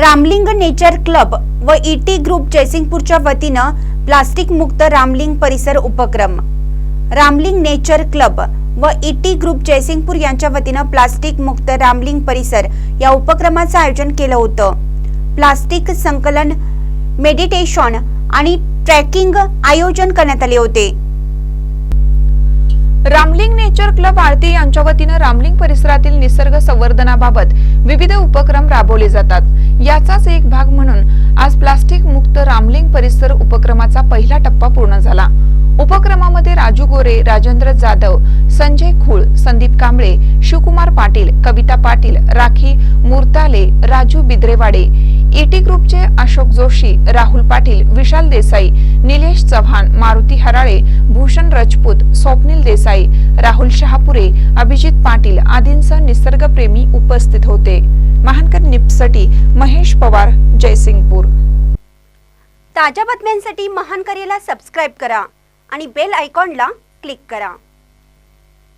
Ramling nature club व ET group जयसिंगपूरच्या वतीनं प्लास्टिक मुक्त रामलिंग परिसर उपक्रम. रामलिंग नेचर क्लब व ईटी ग्रुप जयसिंगपूर यांच्या वतीनं प्लास्टिक मुक्त रामलिंग परिसर या उपक्रमाचं आयोजन केलं होतं. प्लास्टिक संकलन मेडिटेशन आणि ट्रॅकिंग आयोजन करण्यात आले होते. रामलिंग नेचर क्लब आळती यांच्या वतीनं रामलिंग परिसरातील निसर्ग संवर्धनाबाबत विविध उपक्रम राबवले जातात. याचाच एक भाग म्हणून आज प्लास्टिक मुक्त रामलिंग परिसर उपक्रमाचा पहिला टप्पा पूर्ण झाला. उपक्रमामध्ये राजू गोरे राजेंद्र जाधव संजय खुळ संदीप कांबळे शिवकुमार पाटील कविता पाटील राखी मुर्ताले राजू बिद्रेवाडे ईटी ग्रुपचे अशोक जोशी राहुल पाटील विशाल देसाई निलेश चव्हाण मारुती हराळे भूषण राजपूत स्वप्नील देसाई राहुल शहापुरे अभिजित पाटील आदींसह निसर्गप्रेमी उपस्थित होते. महानकर निपसटी महेश पवार जयसिंगपूर. ताज्या बातम्यांसाठी महानकरेला सबस्क्राईब करा आणि बेल आयकॉनला क्लिक करा.